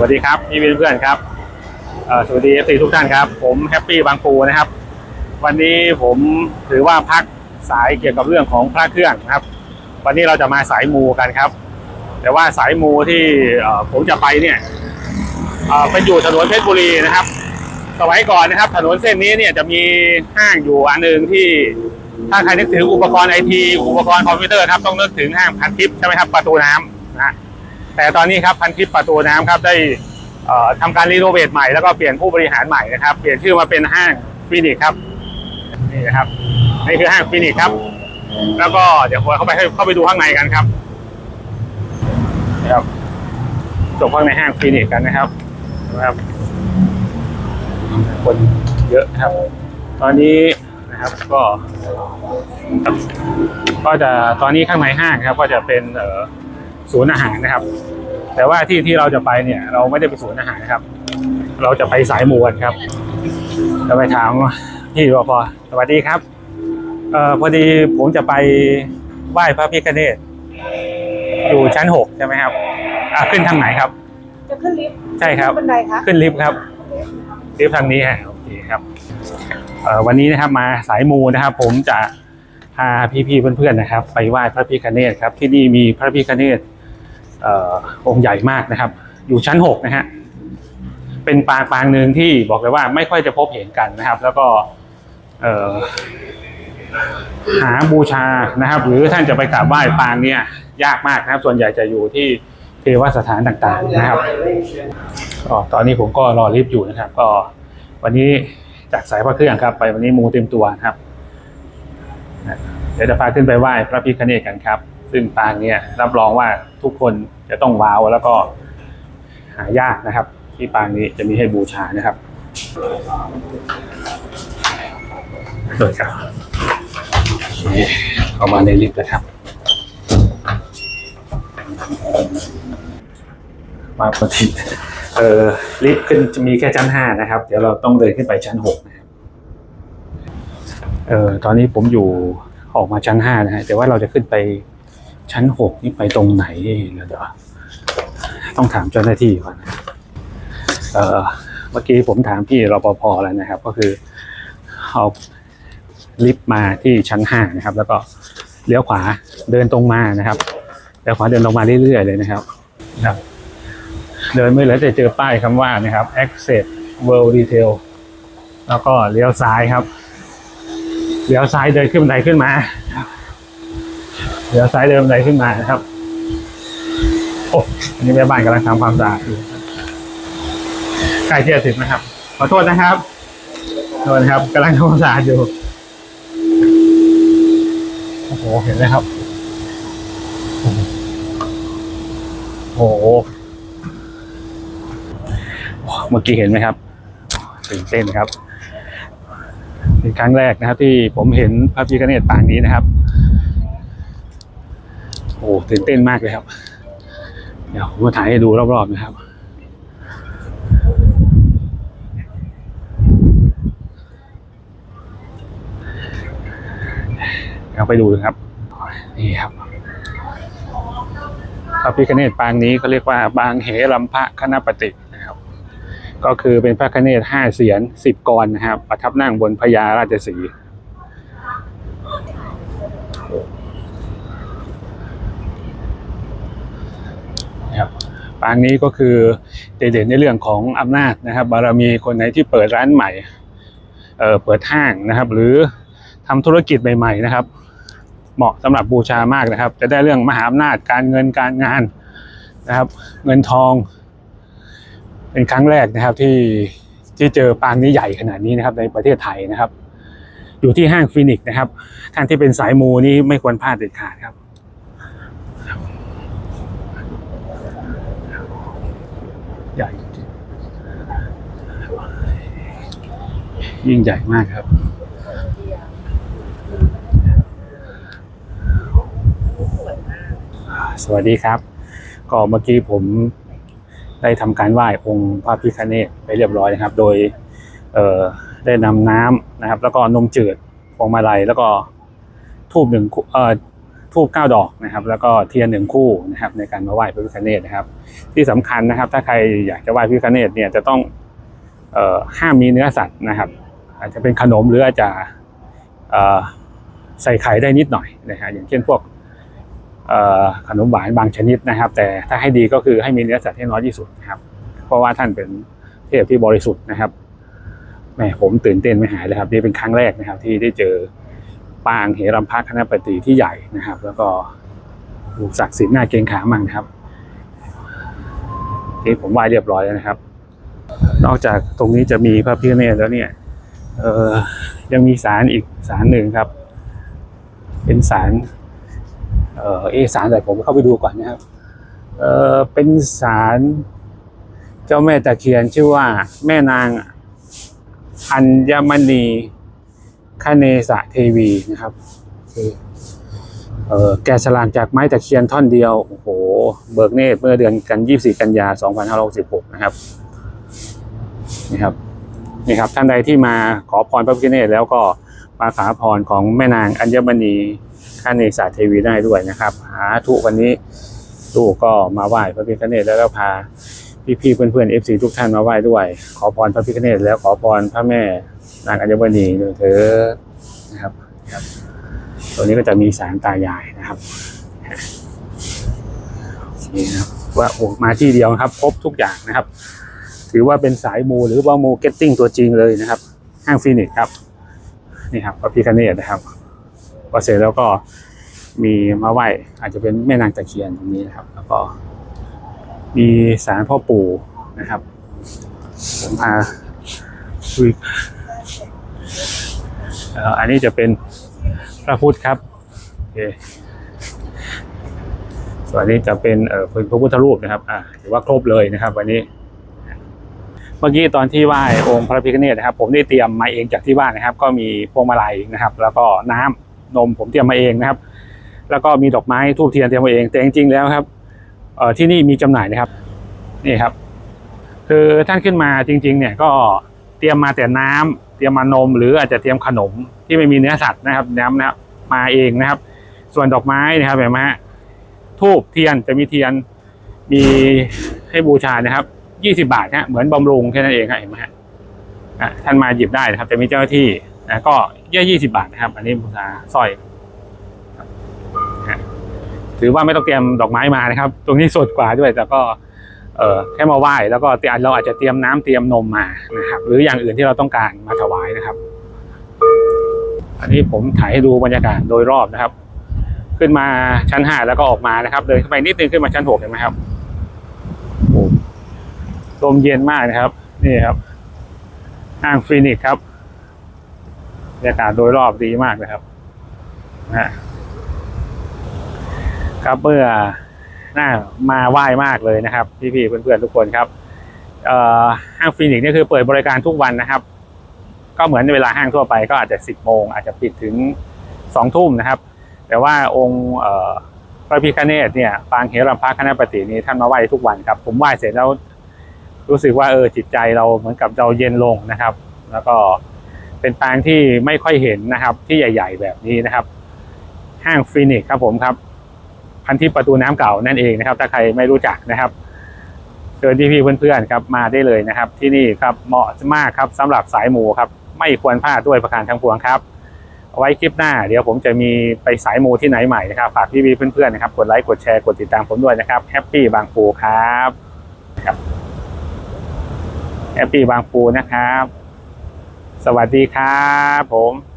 วัสดีครับพี่เพื่อนๆครับสวัสดีเอฟซีทุกท่านครับ ผมแฮปปี้บางปูนะครับ วันนี้ผมถือว่าพักสายเกี่ยวกับเรื่องของพระเครื่องนะครับ วันนี้เราจะมาสายมูกันครับ แต่ว่าสายมูที่ผมจะไปเนี่ยเป็นอยู่ถนนเพชรบุรีนะครับสมัยก่อนนะครับ ถนนเส้นนี้เนี่ยจะมีห้างอยู่อันหนึ่งที่ถ้าใครนึกถึงอุปกรณ์ไอทีอุปกรณ์คอมพิวเตอร์ครับต้องนึกถึงห้างพันทิปใช่ไหมครับประตูน้ำนะฮะ แต่ตอนนี้ครับพันทิปประตูน้ำครับได้เอ่อทำการรีโนเวทใหม่แล้วก็เปลี่ยนผู้บริหารใหม่นะครับ เปลี่ยนชื่อมาเป็นห้างฟินิกครับนี่นะครับนี่คือห้างฟินิกครับ แล้วก็เดี๋ยวเข้าไปเข้าไปดูข้างในกันครับนะครับจบข้างในห้างฟินิกกันนะครับนะครับ คนเยอะครับ ตอนนี้นะครับก็ก็จะตอนนี้ข้างในห้างครับ ก็จะเป็นเอ่อ ศูนย์อาหารนะครับ แต่ว่าที่ที่เราจะไปเนี่ย เราไม่ได้ไปศูนย์อาหารนะครับ เราจะไปสายมวนครับจะไปถามพี่รปภสวัสดีครับเอ่อพอดีผมจะไปไหว้พระพิฆเนศอยู่ชั้นหกใช่ไหมครับอะขึ้นทางไหนครับ จะขึ้นลิฟต์ใช่ครับบันไดคะขึ้นลิฟต์ครับลิฟต์ทางนี้ฮะโอเคครับเอ่อวันนี้นะครับมาสายมูนะครับ ผมจะพาพี่ๆเพื่อนๆนะครับ ไปไหว้พระพิฆเนศครับ ที่นี่มีพระพิฆเนศเอองค์ใหญ่มากนะครับ อยู่ชั้นหกนะฮะเป็นปางปางหนึ่งที่บอกเลยว่าไม่ค่อยจะพบเห็นกันนะครับ แล้วก็หาบูชานะครับ หรือท่านจะไปกราบไหว้ปางเนี่ยยากมากนะครับ ส่วนใหญ่จะอยู่ที่เทวสถานต่างๆนะครับก็ตอนนี้ผมก็รอลิฟต์อยู่นะครับ ก็วันนี้จากสายพระเครื่องครับ ไปวันนี้มูเต็มตัวครับ เดี๋ยวจะพาขึ้นไปไหว้พระพิฆเนศกันครับ ซึ่งปางเนี่ยรับรองว่าทุกคนจะต้องว้าวแล้วก็หายากนะครับ ที่ปางนี้จะมีให้บูชานะครับโดยครับเข้ามาในลิฟต์แล้วครับ มาปฏิเอ่อลิฟต์ขึ้นจะมีแค่ชั้นห้านะครับ เดี๋ยวเราต้องเดินขึ้นไปชั้นหกนะครับเอ่อตอนนี้ผมอยู่ออกมาชั้นห้านะฮะแต่ว่าเราจะขึ้นไป ชั้นหกนี่ไปตรงไหนเดี๋ยเดี๋ยวต้องถามเจ้าหน้าที่ก่อนเอ่อเมื่อกี้ผมถามพี่รปภแล้วนะครับ ก็คือเอาลิฟต์มาที่ชั้นห้านะครับ แล้วก็เลี้ยวขวาเดินตรงมานะครับเลี้ยวขวาเดินลงมาเรื่อยๆเลยนะครับนะครับ เดินไม่เลือแต่เจอป้ายคำว่านะครับ access world detail แล้วก็เลี้ยวซ้ายครับ เลี้ยวซ้ายเดินขึ้นบันไดขึ้นมา เลี้ยวซ้ายเดินบันไดขึ้นมานะครับ โอ้อันนี้แม่บ้านกำลังทำความสะอาดอยู่ใกล้ที่จะถึงนะครับ ขอโทษนะครับโทษนะครับกำลังทำความสะอาดอยู่ โอ้โห เห็นไหมครับ โอ้โห เมื่อกี้เห็นไหมครับตื่นเต้นครับเป็นครั้งแรกนะครับ ที่ผมเห็นพระพิฆเนศปางนี้นะครับ ตื่นเต้นมากเลยครับ เดี๋ยวผมมาถ่ายให้ดูรอบๆนะครับเอาไปดูครับ นี่ครับพระพิฆเนศปางนี้เขาเรียกว่าปางเหรัมพะคณปฏินะครับ ก็คือเป็นพระคเนศห้าเสียนสิบกรนะครับ ประทับนั่งบนพญาราชสีห์ นะครับปางนี้ก็คือเด่นในเรื่องของอำนาจนะครับ บารมีคนไหนที่เปิดร้านใหม่เอ่อเปิดห้างนะครับ หรือทำธุรกิจใหม่ๆนะครับ เหมาะสำหรับบูชามากนะครับ จะได้เรื่องมหาอำนาจการเงินการงานนะครับ เงินทอง เป็นครั้งแรกนะครับที่ที่เจอปางนี้ใหญ่ขนาดนี้นะครับ ในประเทศไทยนะครับ อยู่ที่ห้างฟินิกส์นะครับ ท่านที่เป็นสายมูนี่ไม่ควรพลาดเด็ดขาดครับ ใหญ่ ยิ่งใหญ่มากครับ สวัสดีครับ ก็เมื่อกี้ผมได้ทำการไหว้องค์พระพิฆเนศไปเรียบร้อยนะครับ โดยได้นำน้ำนะครับ แล้วก็นมจืดพวงมาลัยแล้วก็ทูบหนึ่งเอ่อ ทูบเก้าดอกนะครับ แล้วก็เทียนหนึ่งคู่นะครับในการมาไหว้พระพิฆเนศนะครับ ที่สำคัญนะครับ ถ้าใครอยากจะไหว้พระพิฆเนศเนี่ยจะต้องเอ่อห้ามมีเนื้อสัตว์นะครับ อาจจะเป็นขนมหรืออาจจะเอ่อใส่ไข่ได้นิดหน่อยนะฮะอย่างเช่นพวกเอ่อขนมหวานบางชนิดนะครับ แต่ถ้าให้ดีก็คือให้มีเนื้อสัตว์ให้น้อยที่สุดนะครับ เพราะว่าท่านเป็นเทพที่บริสุทธิ์นะครับแม่ผมตื่นเต้นไม่หายเลยครับนี่เป็นครั้งแรกนะครับที่ได้เจอ ปางเหรัมพะคณะปฏิที่ใหญ่นะครับ แล้วก็รูปศักดิ์สิทธิ์หน้าเกงขามมากนะครับที่ผมไหว้เรียบร้อยแล้วนะครับ นอกจากตรงนี้จะมีพระพิฆเนศแล้วเนี่ยเออยังมีศาลอีกศาลหนึ่งครับ เป็นศาลเออเอศาลอะไรผมเข้าไปดูก่อนนะครับเออเป็นศาลเจ้าแม่ตะเคียนชื่อว่าแม่นางอัญมณี คเนสะเทวีนะครับคือเออแกะสลักจากไม้ตะเคียนท่อนเดียว โอ้โห เบิกเนตรเมื่อเดือนกัน 24 กันยา 2566 นะครับ นี่ครับ นี่ครับ ท่านใดที่มาขอพรพระพิฆเนศแล้วก็มาขอพรของแม่นางอัญมณีคเนสะเทวีได้ด้วยนะครับ หาทุกวันนี้ลูกก็มาไหว้พระพิฆเนศแล้วก็พา พี่ๆเพื่อนๆเอฟซีทุกท่านมาไหว้ด้วย ขอพรพระพิฆเนศแล้วขอพรพระแม่นางอัญมณีด้วยเถิดนะครับครับตัวนี้ก็จะมีสารตายายนะครับโอเคนะครับว่าโอ้มาที่เดียวครับ ครบทุกอย่างนะครับ ถือว่าเป็นสายมูหรือว่ามูเก็ตติ้งตัวจริงเลยนะครับ ห้างฟินิกครับ นี่ครับพระพิฆเนศนะครับพอเสร็จแล้วก็มีมาไหว้อาจจะเป็นแม่นางตะเคียนตรงนี้นะครับ แล้วก็ มีสารพ่อปู่นะครับ ผมพาคุยอันนี้จะเป็นพระพุทธครับโอเคส่วนนี้จะเป็นเอ่อพระพุทธรูปนะครับอ่าถือว่าครบเลยนะครับวันนี้เมื่อกี้ตอนที่ไหว้องค์พระพิฆเนศนะครับ ผมได้เตรียมมาเองจากที่บ้านนะครับ ก็มีพวงมาลัยนะครับ แล้วก็น้ำนมผมเตรียมมาเองนะครับ แล้วก็มีดอกไม้ทูบเทียนเตรียมมาเองแต่จริงๆแล้วครับ ที่นี่มีจำหน่ายนะครับนี่ครับ คือท่านขึ้นมาจริง ๆ เนี่ยก็เตรียมมาแต่น้ำเตรียมมานม หรืออาจจะเตรียมขนมที่ไม่มีเนื้อสัตว์นะครับ น้ำนะครับมาเองนะครับ ส่วนดอกไม้นะครับเห็นไหมฮะทูบเทียนจะมีเทียนมีให้บูชานะครับยี่สิบาทฮะเหมือนบำรุงแค่นั้นเองครับเห็นไหมฮะท่านมาหยิบได้นะครับจะมีเจ้าหน้าที่นะก็เย่ยี่สิบาทนะครับ อันนี้บูชาสร้อย ถือว่าไม่ต้องเตรียมดอกไม้มานะครับ ตรงนี้สดกว่าด้วยแต่ก็เออแค่มาไหว้แล้วก็เตรียมเราอาจจะเตรียมน้ำเตรียมนมมานะครับ หรืออย่างอื่นที่เราต้องการมาถวายนะครับ อันนี้ผมถ่ายให้ดูบรรยากาศโดยรอบนะครับ ขึ้นมาชั้นห้าแล้วก็ออกมานะครับเดินขึ้นไปนิดนึงขึ้นมาชั้นหกเห็นไหมครับโอ้ลมเย็นมากนะครับนี่ครับห้างฟินิกครับบรรยากาศโดยรอบดีมากนะครับนะฮะ ครับเมื่อน่ามาไหว้มากเลยนะครับ พี่ๆเพื่อนๆทุกคนครับห้างฟินิกส์นี่คือเปิดบริการทุกวันนะครับ ก็เหมือนเวลาห้างทั่วไปก็อาจจะสิบโมง อาจจะปิดถึงสองทุ่มนะครับ แต่ว่าองค์พระพิฆเนศเนี่ยปางเหรัมพระคณะปฏินี้ท่านมาไหว้ทุกวันครับ ผมไหว้เสร็จแล้วรู้สึกว่าเออจิตใจเราเหมือนกับเราเย็นลงนะครับ แล้วก็เป็นปางที่ไม่ค่อยเห็นนะครับ ที่ใหญ่ ๆ แบบนี้นะครับ ห้างฟินิกส์ครับผมครับ พันทิปประตูน้ำเก่านั่นเองนะครับ ถ้าใครไม่รู้จักนะครับเชิญพี่ๆเพื่อนๆครับมาได้เลยนะครับ ที่นี่ครับเหมาะมากครับสำหรับสายหมูครับไม่ควรพลาดด้วยประการทั้งปวงครับเอาไว้คลิปหน้าเดี๋ยวผมจะมีไปสายหมูที่ไหนใหม่นะครับฝากพี่ๆเพื่อนๆนะครับกดไลค์กดแชร์กดติดตามผมด้วยนะครับแฮปปี้บางปูครับครับแฮปปี้บางปูนะครับ สวัสดีครับผม